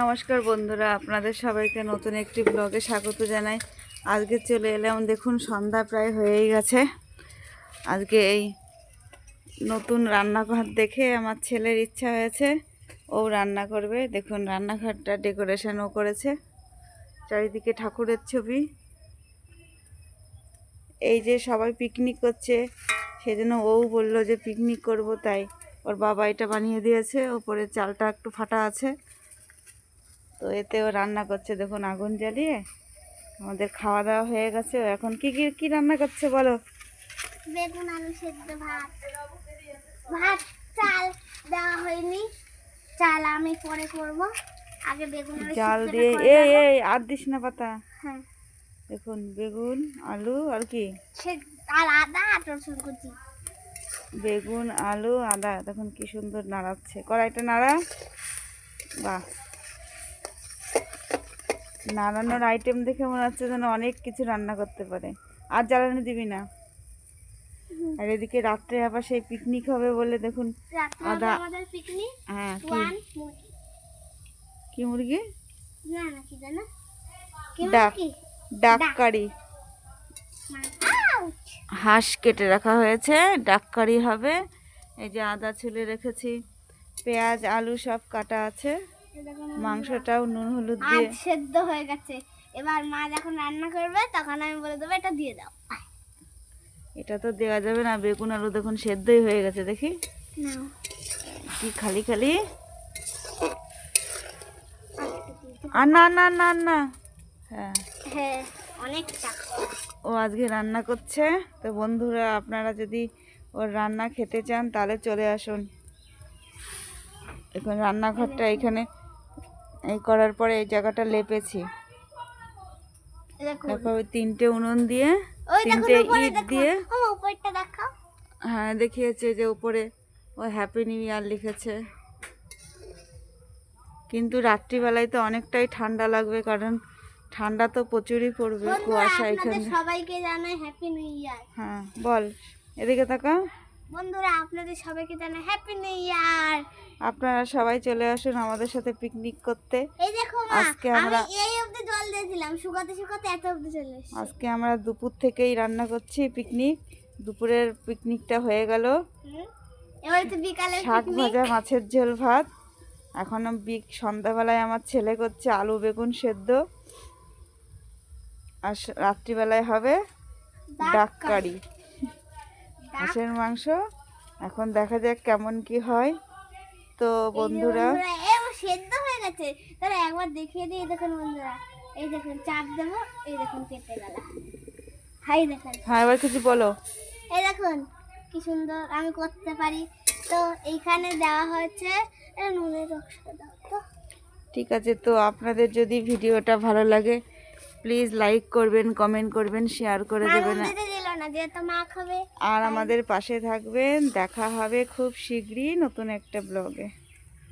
নমস্কার বন্ধুরা, আপনাদের সবাইকে নতুন একটি ব্লগে স্বাগত জানাই। আজকে চলে এলাম, দেখুন সন্ধ্যা প্রায় হয়েই গেছে। আজকে এই নতুন রান্নাঘর দেখে আমার ছেলের ইচ্ছা হয়েছে, ও রান্না করবে। দেখুন, রান্নাঘরটা ডেকোরেশনও করেছে, চারিদিকে ঠাকুরের ছবি। এই যে সবাই পিকনিক করছে, সেজন্য ও বলল যে পিকনিক করব, তাই ওর বাবা এটা বানিয়ে দিয়েছে, ওপরে চালটা একটু ফাটা আছে। তো এতে ও রান্না করছে দেখুন আগুন জ্বালিয়ে। আমাদের খাওয়া দাওয়া হয়ে গেছে। এখন কি কি কি রান্না করছে বলো? বেগুন আলু সেদ্ধ ভাত। ভাত চাল দেওয়া হয়নি। চাল আমি পরে করব। আগে বেগুন আলু জাল দিয়ে এই এই আর দিস না পাতা। হ্যাঁ। দেখুন বেগুন আলু আর কি? আর আদা আর রসুন কুচি। বেগুন আলু আদা। দেখুন কি সুন্দর নাড়াচ্ছে। কড়াইটা নাড়া। বাহ। নাড়ানোর আইটেম দেখে মনে হচ্ছে যেন অনেক কিছু রান্না করতে পারে। আর জ্বালানি দিবি না। আর এদিকে রাত্রে আবার সেই পিকনিক হবে বলে দেখুন আদা। হ্যাঁ কি? মুরগি। ডাক। ডাক। কারি হাঁস কেটে রাখা হয়েছে ডাক কারি হবে। এই যে আদা ছুলে রেখেছি। পেঁয়াজ আলু সব কাটা আছে। মাংসটাও নুন হলুদ দিয়ে। সেদ্ধ হয়ে গেছে। এবার মা যখন রান্না করবে তখন আমি বলে দেবো এটা দিয়ে দাও। এটা তো দেওয়া যাবে না বেগুন আলু দেখুন সেদ্ধই হয়ে গেছে দেখি। কি খালি খালি? আর না না না না। হ্যাঁ। হ্যাঁ অনেকটা। ও আজকে রান্না করছে তো বন্ধুরা আপনারা যদি ওর রান্না খেতে চান তাহলে চলে আসুন। এখন রান্নাঘরটা এখানে এই করার পরে এই জায়গাটা লেপেছি। দেখো তিনটে উনুন দিয়ে ওই দেখো তিনটে উপরে ইট দেখো দিয়ে। হ্যাঁ দেখিয়েছে যে উপরে ও হ্যাপি নিউ ইয়ার লিখেছে। কিন্তু রাত্রিবেলায় তো অনেকটাই ঠান্ডা লাগবে কারণ ঠান্ডা তো প্রচুরই পড়বে কুয়াশা এখানে। সবাইকে জানাই হ্যাপি নিউ ইয়ার হ্যাঁ বল এদিকে তাকা বন্ধুরা আপনাদের সবাইকে জানাই হ্যাপি নিউ ইয়ার আপনারা সবাই চলে আসুন আমাদের সাথে পিকনিক করতে। এই দেখো মা আজকে আমরা- এই অবধি জল দিয়েছিলাম শুকাতে শুকাতে এত অবধি চলে এসেছে। আজকে আমরা দুপুর থেকেই রান্না করছি পিকনিক দুপুরের পিকনিকটা হয়ে গেল। এবার তো বিকালে শাক ভাজা মাছের ঝোল ভাত। এখনও বিক সন্ধ্যাবেলায় আমার ছেলে করছে আলু বেগুন সেদ্ধ। আর রাত্রিবেলায় হবে ডাক কারি। হাঁসের মাংস। এখন দেখা যাক কেমন কি হয়। তো বন্ধুরা সেদ্ধ হয়ে গেছে। তাহলে একবার দেখিয়ে দিই দেখুন বন্ধুরা। এই দেখুন চাপ দেবো এই দেখুন কেটে গেল। হাই দেখুন। হ্যাঁ এবার কিছু বলো। এই দেখুন কি সুন্দর আমি করতে পারি। তো এইখানে দেওয়া হয়েছে নুনের দাও তো। ঠিক আছে তো আপনাদের যদি ভিডিওটা ভালো লাগে প্লিজ লাইক করবেন কমেন্ট করবেন শেয়ার করে দেবেন। আর আমাদের পাশে থাকবেন দেখা হবে খুব শীঘ্রই নতুন একটা ব্লগে।